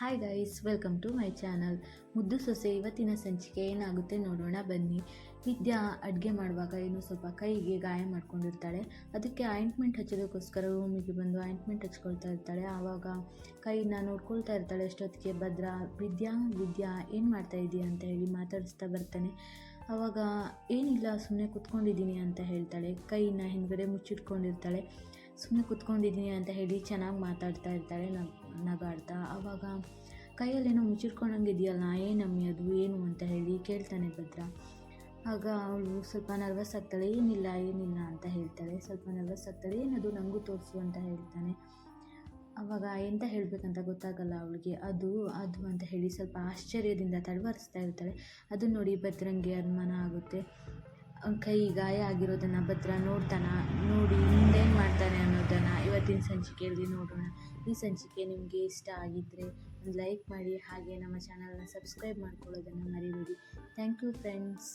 Hi guys welcome to my channel ಮುದ್ದು ಸೊಸೆ ಇವತ್ತಿನ ಸಂಚಿಕೆ ಏನಾಗುತ್ತೆ ನೋಡೋಣ, ಬನ್ನಿ. ವಿದ್ಯಾ ಅಡುಗೆ ಮಾಡುವಾಗ ಏನೋ ಸ್ವಲ್ಪ ಕೈಗೆ ಗಾಯ ಮಾಡ್ಕೊಂಡಿರ್ತಾಳೆ. ಅದಕ್ಕೆ ಆಯಿಂಟ್ಮೆಂಟ್ ಹಚ್ಚೋದಕ್ಕೋಸ್ಕರ ರೂಮಿಗೆ ಬಂದು ಆಯಿಂಟ್ಮೆಂಟ್ ಹಚ್ಕೊಳ್ತಾ ಇರ್ತಾಳೆ. ಆವಾಗ ಕೈನ ನೋಡ್ಕೊಳ್ತಾ ಇರ್ತಾಳೆ ಅಷ್ಟೊತ್ತಿಗೆ ಭದ್ರ, ವಿದ್ಯಾ ವಿದ್ಯಾ, ಏನು ಮಾಡ್ತಾ ಇದೀಯ? ಅಂತ ಹೇಳಿ ಮಾತಾಡಿಸ್ತಾ ಬರ್ತಾನೆ. ಆವಾಗ, ಏನಿಲ್ಲ ಸುಮ್ಮನೆ ಕುತ್ಕೊಂಡಿದ್ದೀನಿ ಅಂತ ಹೇಳ್ತಾಳೆ. ಕೈನ ಹಿಂದ್ಗಡೆ ಮುಚ್ಚಿಟ್ಕೊಂಡಿರ್ತಾಳೆ. ಸುಮ್ಮನೆ ಕುತ್ಕೊಂಡಿದ್ದೀನಿ ಅಂತ ಹೇಳಿ ಚೆನ್ನಾಗಿ ಮಾತಾಡ್ತಾ ಇರ್ತಾಳೆ ನಗ, ನಗಾಡ್ತಾ. ಆವಾಗ ಕೈಯಲ್ಲೇನೋ ಮುಚ್ಚಿಟ್ಕೊಂಡಂಗೆ ಇದೆಯಲ್ಲ ಏನಮ್ಮಿ ಅದು, ಏನು ಅಂತ ಹೇಳಿ ಕೇಳ್ತಾನೆ ಭದ್ರ. ಆಗ ಅವಳು ಸ್ವಲ್ಪ ನರ್ವಸ್ ಆಗ್ತಾಳೆ, ಏನಿಲ್ಲ ಏನಿಲ್ಲ ಅಂತ ಹೇಳ್ತಾಳೆ. ಸ್ವಲ್ಪ ನರ್ವಸ್ ಆಗ್ತಾಳೆ, ಏನದು ನನಗೂ ತೋರಿಸು ಅಂತ ಹೇಳ್ತಾನೆ. ಆವಾಗ ಎಂತ ಹೇಳಬೇಕಂತ ಗೊತ್ತಾಗಲ್ಲ ಅವಳಿಗೆ. ಅದು ಅದು ಅಂತ ಹೇಳಿ ಸ್ವಲ್ಪ ಆಶ್ಚರ್ಯದಿಂದ ತಡವರಿಸ್ತಾ ಇರ್ತಾಳೆ. ಅದನ್ನ ನೋಡಿ ಭದ್ರಂಗೆ ಅನುಮಾನ ಆಗುತ್ತೆ. ಕೈ ಗಾಯ ಆಗಿರೋದನ್ನು ಭದ್ರ ನೋಡ್ತಾನ, ನೋಡಿ ಮುಂದೇನು ಮಾಡ್ತಾನೆ ಅನ್ನೋದನ್ನು ಇವತ್ತಿನ ಸಂಚಿಕೆಯಲ್ಲಿ ನೋಡೋಣ. ಈ ಸಂಚಿಕೆ ನಿಮಗೆ ಇಷ್ಟ ಆಗಿದ್ದರೆ ಒಂದು ಲೈಕ್ ಮಾಡಿ, ಹಾಗೆ ನಮ್ಮ ಚಾನಲ್ನ ಸಬ್ಸ್ಕ್ರೈಬ್ ಮಾಡ್ಕೊಳ್ಳೋದನ್ನು ಮರಿಬೇಡಿ. Thank you friends.